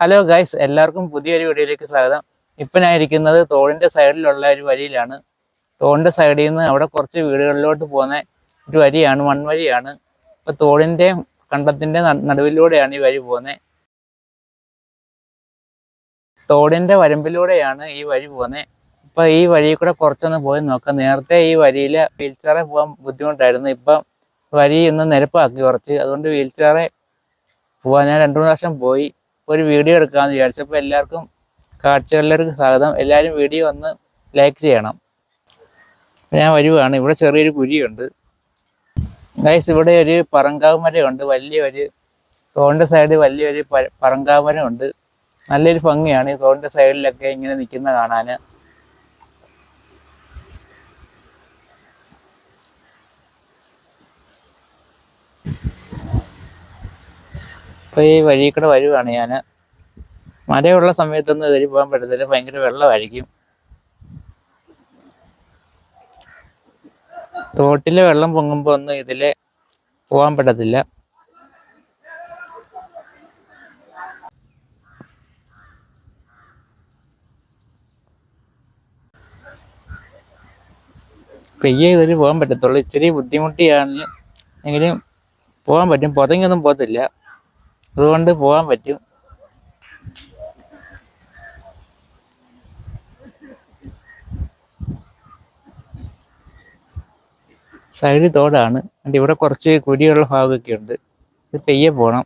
Hello guys എല്ലാവർക്കും പുതിയൊരു വീഡിയോയിലേക്ക് സ്വാഗതം. ഇപ്പം ഞാൻ ഇരിക്കുന്നത് തോടിന്റെ സൈഡിലുള്ള ഒരു വരിയിലാണ്. തോടിന്റെ സൈഡിൽ നിന്ന് അവിടെ കുറച്ച് വീടുകളിലോട്ട് പോകുന്ന ഒരു വരിയാണ് മൺവരിയാണ് ഇപ്പം തോടിന്റെ കണ്ടത്തിന്റെ നടുവിലൂടെയാണ് ഈ വരി പോകുന്നത്. തോടിന്റെ വരമ്പിലൂടെയാണ് ഈ വരി പോകുന്നത്. ഇപ്പം ഈ വഴിയിൽ കൂടെ കുറച്ചൊന്ന് പോയി നോക്കാം. നേരത്തെ ഈ വരിയിൽ വീൽ ചെയറിൽ പോകാൻ ബുദ്ധിമുട്ടായിരുന്നു. ഇപ്പം വരി ഒന്ന് നിരപ്പാക്കി കുറച്ച് അതുകൊണ്ട് വീൽ ചെയറെ പോകാൻ ഞാൻ രണ്ടു മൂന്ന് വർഷം പോയി. ഒരു വീഡിയോ എടുക്കാമെന്ന് വിചാരിച്ചപ്പോൾ എല്ലാവർക്കും കാഴ്ചകളിലേക്ക് സ്വാഗതം. എല്ലാവരും വീഡിയോ ഒന്ന് ലൈക്ക് ചെയ്യണം. ഞാൻ വരുവാണ്. ഇവിടെ ചെറിയൊരു കുരിയുണ്ട് ഗൈസ് ഇവിടെ ഒരു പറങ്കാവ് മരമുണ്ട്. വലിയൊരു തോണ്ട സൈഡ് വലിയൊരു പറങ്കാവ് മരമുണ്ട്. നല്ലൊരു ഭംഗിയാണ്. ഈ തോണ്ട സൈഡിലൊക്കെ ഇങ്ങനെ നിൽക്കുന്ന കാണാൻ അപ്പോൾ ഈ വഴി കൂടെ വരുവാണ് ഞാൻ മഴയുള്ള സമയത്തൊന്നും ഇതിൽ പോകാൻ പറ്റത്തില്ല. ഭയങ്കര വെള്ളമായിരിക്കും. തോട്ടിലെ വെള്ളം പൊങ്ങുമ്പോൾ ഒന്നും ഇതിൽ പോകാൻ പറ്റത്തില്ല. പെയ്യേ ഇതിൽ പോകാൻ പറ്റത്തുള്ളൂ. ഇച്ചിരി ബുദ്ധിമുട്ടിയാണ്. എങ്കിലും പോകാൻ പറ്റും. പുതങ്ങൊന്നും പോകത്തില്ല. അതുകൊണ്ട് പോകാൻ പറ്റും. സൈഡ് തോടാണ്. and ഇവിടെ കുറച്ച് കുഴിയുള്ള ഭാഗമൊക്കെ ഉണ്ട്. ഇത് പെയ്യെ പോകണം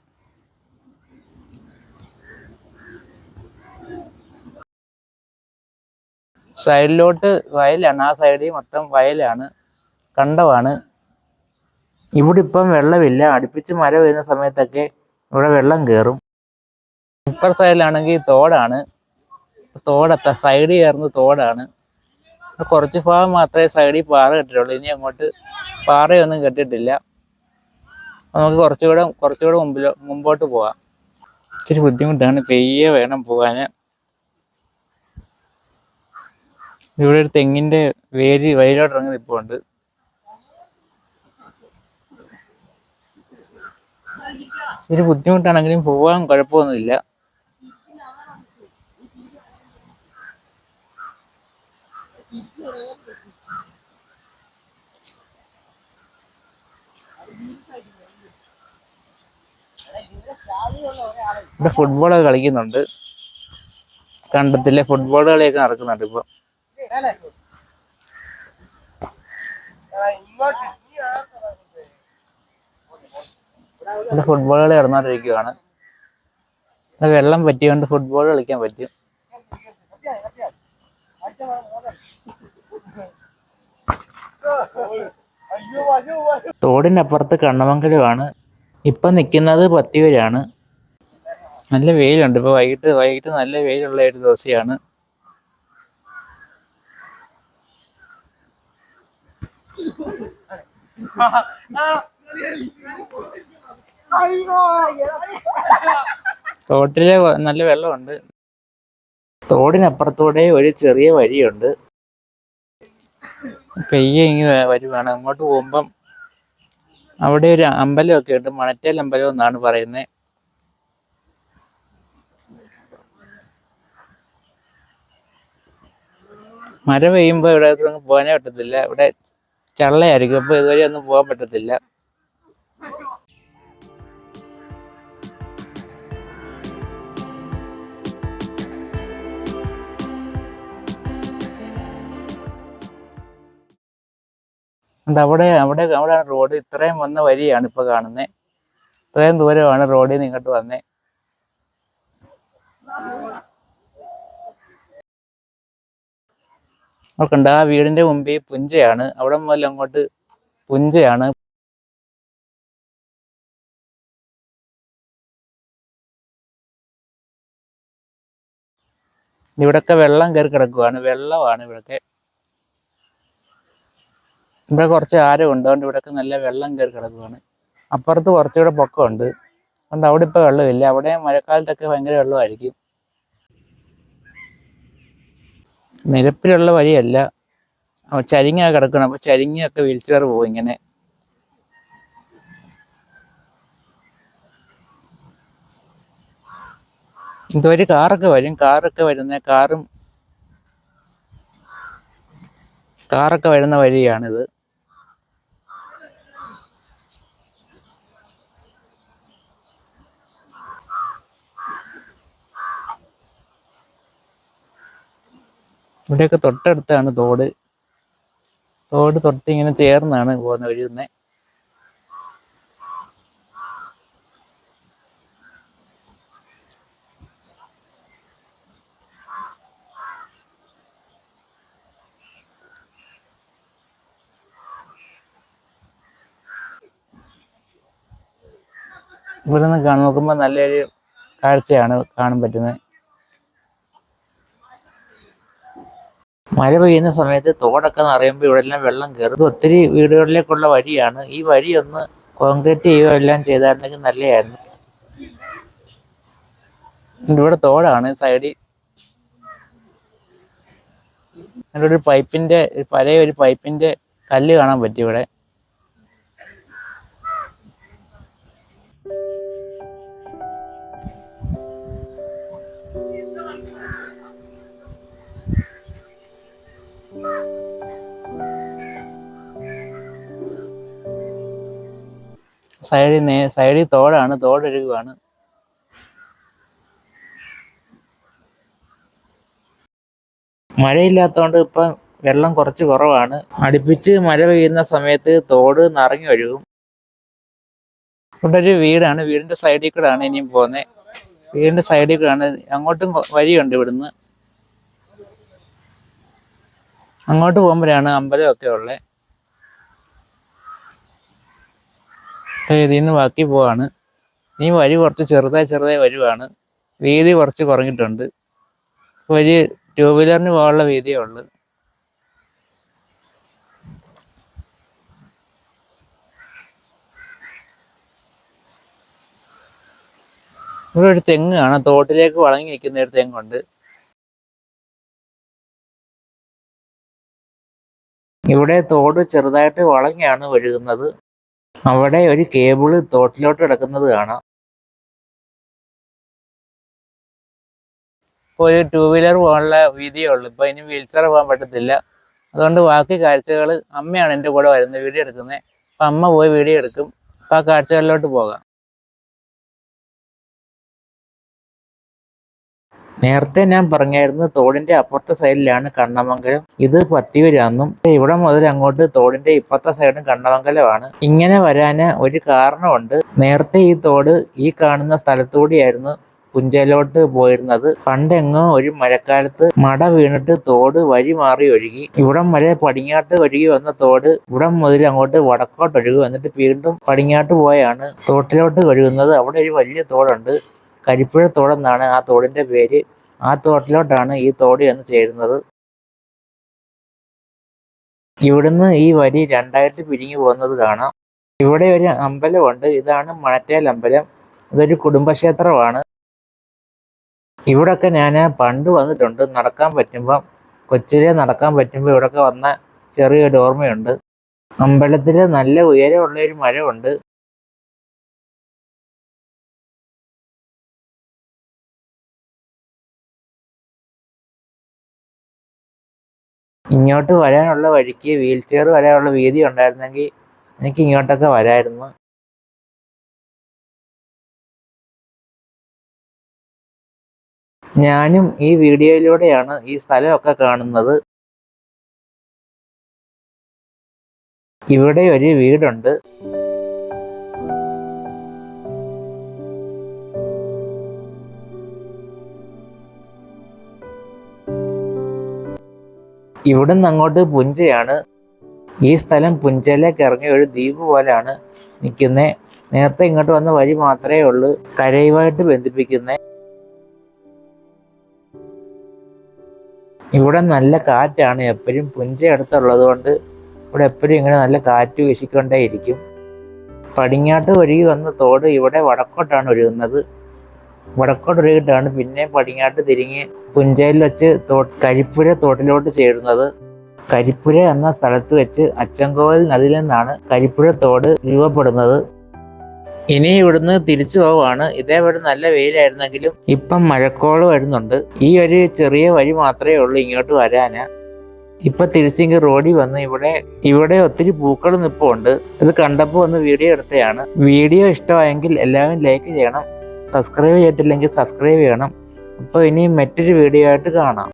സൈഡിലോട്ട് വയലാണ്. ആ സൈഡിൽ മൊത്തം വയലാണ്. കണ്ടമാണ് ഇവിടെ ഇപ്പം വെള്ളമില്ല. അടുപ്പിച്ച് മര പെയ്യുന്ന സമയത്തൊക്കെ ഇവിടെ വെള്ളം കയറും ഇപ്പർ സൈഡിലാണെങ്കിൽ തോടാണ്. തോടത്ത സൈഡിൽ കയറുന്ന തോടാണ്. കുറച്ച് ഭാഗം മാത്രമേ സൈഡിൽ പാറ കെട്ടിട്ടുള്ളൂ. ഇനി അങ്ങോട്ട് പാറയൊന്നും കെട്ടിട്ടില്ല. നമുക്ക് കുറച്ചുകൂടെ കുറച്ചുകൂടെ മുമ്പിലോ മുമ്പോട്ട് പോവാം. ഇച്ചിരി ബുദ്ധിമുട്ടാണ്. പെയ്യെ വേണം പോകാൻ ഇവിടെ ഒരു തെങ്ങിന്റെ വേര് വയലോട്ട് ഇറങ്ങി നിൽപ്പുണ്ട്. ഇച്ചിരി ബുദ്ധിമുട്ടാണെങ്കിലും പോവാൻ കുഴപ്പമൊന്നുമില്ല. ഇവിടെ ഫുട്ബോൾ കളിക്കുന്നുണ്ട്. കണ്ടത്തിലെ ഫുട്ബോൾ കളിയൊക്കെ നടക്കുന്നുണ്ട് ഇപ്പൊ. ഇവിടെ ഫുട്ബോൾ കളി നടന്നുകൊണ്ടിരിക്കുകയാണ് വെള്ളം പറ്റിയോണ്ട് ഫുട്ബോൾ കളിക്കാൻ പറ്റും. തോടിനപ്പുറത്ത് കണ്ണമംഗലമാണ്. ഇപ്പൊ നിൽക്കുന്നത് പത്തിയൂരാണ്. നല്ല വെയിലുണ്ട്. ഇപ്പൊ വൈകിട്ട് വൈകിട്ട് നല്ല വെയിലുള്ള ഒരു ദിവസമാണ് തോട്ടിൽ നല്ല വെള്ളമുണ്ട്. തോടിനപ്പുറത്തൂടെ ഒരു ചെറിയ വഴിയുണ്ട്. പെയ്യെ ഇങ്ങ് വരുവാണ്. അങ്ങോട്ട് പോകുമ്പം അവിടെ ഒരു അമ്പലമൊക്കെ ഉണ്ട്. മണറ്റേൽ അമ്പലം എന്നാണ് പറയുന്നത് മര പെയ്യുമ്പോൾ ഇവിടെ പോകാനേ പറ്റത്തില്ല. ഇവിടെ ചള്ളയായിരിക്കും. അപ്പോൾ ഇതുവരെ ഒന്നും പോകാൻ പറ്റത്തില്ല. അവിടെ അവിടെ അവിടെ റോഡ് ഇത്രയും വന്ന വരിയാണ് ഇപ്പൊ കാണുന്നത് ഇത്രയും ദൂരമാണ് റോഡിൽ നിന്ന് ഇങ്ങോട്ട് വന്നേ. നോക്കണ്ട ആ വീടിന്റെ മുമ്പിൽ പുഞ്ചയാണ്. അവിടെ മുതൽ അങ്ങോട്ട് പുഞ്ചയാണ്. ഇവിടൊക്കെ വെള്ളം കയറി കിടക്കുവാണ്. വെള്ളമാണ് ഇവിടൊക്കെ. ഇവിടെ കുറച്ച് ആരമുണ്ട് അതുകൊണ്ട് ഇവിടൊക്കെ നല്ല വെള്ളം കയറി കിടക്കുവാണ്. അപ്പുറത്ത് കുറച്ചുകൂടെ പൊക്കമുണ്ട്. അതുകൊണ്ട് അവിടെ ഇപ്പോൾ വെള്ളമില്ല. അവിടെ മഴക്കാലത്തൊക്കെ ഭയങ്കര വെള്ളമായിരിക്കും. നിരപ്പിലുള്ള വഴിയല്ല. ചരിങ്ങ കിടക്കണം. അപ്പൊ ചരിങ്ങയൊക്കെ വീൽ ചെയർ പോകും ഇങ്ങനെ. ഇതുവരെ കാറൊക്കെ വരും. കാറൊക്കെ വരുന്ന കാറും കാറൊക്കെ വരുന്ന വഴിയാണിത്. ഇവിടെയൊക്കെ തൊട്ടടുത്താണ് തോട്. തോട് തൊട്ട് ഇങ്ങനെ ചേർന്നാണ് പോകുന്ന ഒഴുകുന്നത് ഇവിടെ നിന്ന് നോക്കുമ്പോൾ നല്ലൊരു കാഴ്ചയാണ് കാണാൻ പറ്റുന്നത്. മഴ പെയ്യുന്ന സമയത്ത് തോടൊക്കെ നിറയുമ്പോൾ ഇവിടെ എല്ലാം വെള്ളം കയറും ഒത്തിരി വീടുകളിലേക്കുള്ള വഴിയാണ്. ഈ വഴി ഒന്ന് കോൺക്രീറ്റ് ചെയ്യുകയോ എല്ലാം ചെയ്തായിരുന്നെങ്കിൽ നല്ലതായിരുന്നു. ഇവിടെ തോടാണ് സൈഡിൽ. ഇവിടെ ഒരു പൈപ്പിന്റെ പഴയ ഒരു പൈപ്പിന്റെ കല്ല് കാണാൻ പറ്റി ഇവിടെ. സൈഡിൽ നേ സൈഡിൽ തോടാണ് തോടൊഴുകുവാണ് മഴയില്ലാത്തതുകൊണ്ട് ഇപ്പം വെള്ളം കുറച്ച് കുറവാണ്. അടുപ്പിച്ച് മഴ പെയ്യുന്ന സമയത്ത് തോട് നിറഞ്ഞു ഒഴുകും. ഇവിടെ ഒരു വീടാണ് വീടിന്റെ സൈഡിൽ കൂടെയാണ് ഇനിയും പോകുന്നത് വീടിന്റെ സൈഡിൽ കൂടെയാണ് അങ്ങോട്ടും വഴിയുണ്ട് ഇവിടുന്ന്. അങ്ങോട്ട് പോകുമ്പോഴാണ് അമ്പലമൊക്കെ ഉള്ളത് ഇതിൽ നിന്ന് ബാക്കി പോവാണ്. ഇനി വരി കുറച്ച് ചെറുതായി ചെറുതായി വരുവാണ്. വീതി കുറച്ച് കുറഞ്ഞിട്ടുണ്ട്. വലിയ ടൂ വീലറിന് പോകാനുള്ള വീതിയേ ഉള്ളു. ഇവിടെ ഒരു തെങ്ങ് കാണാം. തോട്ടിലേക്ക് വളങ്ങി നിൽക്കുന്ന ഒരു തെങ്ങുണ്ട്. ഇവിടെ തോട് ചെറുതായിട്ട് വളങ്ങിയാണ് ഒഴുകുന്നത്. അവിടെ ഒരു കേബിൾ തോട്ടിലോട്ട് കിടക്കുന്നത് കാണാം. ഇപ്പോൾ ഒരു ടൂ വീലർ പോകാനുള്ള വീതിയേ ഉള്ളൂ. ഇപ്പൊ ഇനി വീൽചെയർ പോകാൻ പറ്റത്തില്ല. അതുകൊണ്ട് ബാക്കി കാഴ്ചകൾ അമ്മയാണ് എന്റെ കൂടെ വരുന്നത് വീഡിയോ എടുക്കുന്നത്. അപ്പം അമ്മ പോയി വീഡിയോ എടുക്കും. അപ്പം ആ കാഴ്ചകളിലോട്ട് പോകാം. നേരത്തെ ഞാൻ പറഞ്ഞായിരുന്നു തോടിന്റെ അപ്പുറത്തെ സൈഡിലാണ് കണ്ണമംഗലം. ഇത് പത്തിയൂരാന്നും ഇവിടെ മുതൽ അങ്ങോട്ട് തോടിന്റെ ഇപ്പുറത്തെ സൈഡും കണ്ണമംഗലമാണ്. ഇങ്ങനെ വരാന് ഒരു കാരണമുണ്ട്. നേരത്തെ ഈ തോട് ഈ കാണുന്ന സ്ഥലത്തൂടെയായിരുന്നു പുഞ്ചയിലോട്ട് പോയിരുന്നത്. പണ്ടെങ്ങോ ഒരു മഴക്കാലത്ത് മട വീണിട്ട് തോട് വഴി മാറി ഒഴുകി. ഇവിടം വരെ പടിഞ്ഞാട്ട് ഒഴുകി വന്ന തോട് ഇവിടം മുതൽ അങ്ങോട്ട് വടക്കോട്ട് ഒഴുകി എന്നിട്ട് വീണ്ടും പടിഞ്ഞാട്ട് പോയാണ്. തോട്ടിലോട്ട് ഒഴുകുന്നത് അവിടെ ഒരു വലിയ തോടുണ്ട്. കരിപ്പുഴ തോടെന്നാണ് ആ തോടിന്റെ പേര്. ആ തോട്ടിലോട്ടാണ് ഈ തോട് എന്ന് ചേരുന്നത്. ഇവിടുന്ന് ഈ വരി രണ്ടായിട്ട് പിരിഞ്ഞു പോകുന്നത് കാണാം. ഇവിടെ ഒരു അമ്പലമുണ്ട് ഇതാണ് മണറ്റേൽ അമ്പലം. ഇതൊരു കുടുംബക്ഷേത്രമാണ്. ഇവിടൊക്കെ ഞാൻ പണ്ട് വന്നിട്ടുണ്ട്. നടക്കാൻ പറ്റുമ്പം കൊച്ചിലെ നടക്കാൻ പറ്റുമ്പോൾ ഇവിടൊക്കെ വന്ന ചെറിയൊരു ഓർമ്മയുണ്ട്. അമ്പലത്തിൽ നല്ല ഉയരമുള്ള ഒരു മരമുണ്ട്. ഇങ്ങോട്ട് വരാനുള്ള വഴിക്ക് വീൽ ചെയർ വരാനുള്ള വീതി ഉണ്ടായിരുന്നെങ്കിൽ എനിക്ക് ഇങ്ങോട്ടൊക്കെ വരായിരുന്നു. ഞാനും ഈ വീഡിയോയിലൂടെയാണ് ഈ സ്ഥലമൊക്കെ കാണുന്നത്. ഇവിടെ ഒരു വീടുണ്ട്. ഇവിടുന്ന് അങ്ങോട്ട് പുഞ്ചയാണ്. ഈ സ്ഥലം പുഞ്ചയിലേക്ക് ഇറങ്ങിയ ഒരു ദ്വീപ് പോലെയാണ് നിൽക്കുന്നത് നേരത്തെ ഇങ്ങോട്ട് വന്ന വഴി മാത്രമേ ഉള്ളൂ കരയുമായിട്ട് ബന്ധിപ്പിക്കുന്നത് ഇവിടെ നല്ല കാറ്റാണ്. എപ്പോഴും പുഞ്ച അടുത്തുള്ളത് കൊണ്ട് ഇവിടെ എപ്പോഴും ഇങ്ങനെ നല്ല കാറ്റ് വീശിക്കൊണ്ടേയിരിക്കും. പടിഞ്ഞാട്ട് വഴി വന്ന തോട് ഇവിടെ വടക്കോട്ടാണ് ഒഴുകുന്നത്. വടക്കോട്ട് ഒഴുകിട്ടാണ് പിന്നെ പടിഞ്ഞാട്ട് തിരിഞ്ഞ് പുഞ്ചയിൽ വെച്ച് കരിപ്പുര തോട്ടിലോട്ട് ചേരുന്നത്. കരിപ്പുര എന്ന സ്ഥലത്ത് വെച്ച് അച്ചൻകോവിൽ നദിയിൽ നിന്നാണ് കരിപ്പുര തോട് രൂപപ്പെടുന്നത്. ഇനി ഇവിടുന്ന് തിരിച്ചു പോവാണ്. ഇതേപോലെ നല്ല വെയിലായിരുന്നെങ്കിലും ഇപ്പം മഴക്കോൾ വരുന്നുണ്ട്. ഈ ഒരു ചെറിയ വഴി മാത്രമേ ഉള്ളൂ ഇങ്ങോട്ട് വരാന്. ഇപ്പൊ തിരിച്ചെങ്കിൽ റോഡിൽ വന്ന് ഇവിടെ ഇവിടെ ഒത്തിരി പൂക്കൾ നിപ്പുണ്ട്. ഇത് കണ്ടപ്പോൾ ഒന്ന് വീഡിയോ എടുത്തതാണ്. വീഡിയോ ഇഷ്ടമായെങ്കിൽ എല്ലാവരും ലൈക്ക് ചെയ്യണം. സബ്സ്ക്രൈബ് ചെയ്തിട്ടില്ലെങ്കിൽ സബ്സ്ക്രൈബ് ചെയ്യണം. അപ്പോൾ ഇനി മറ്റൊരു വീഡിയോ ആയിട്ട് കാണാം.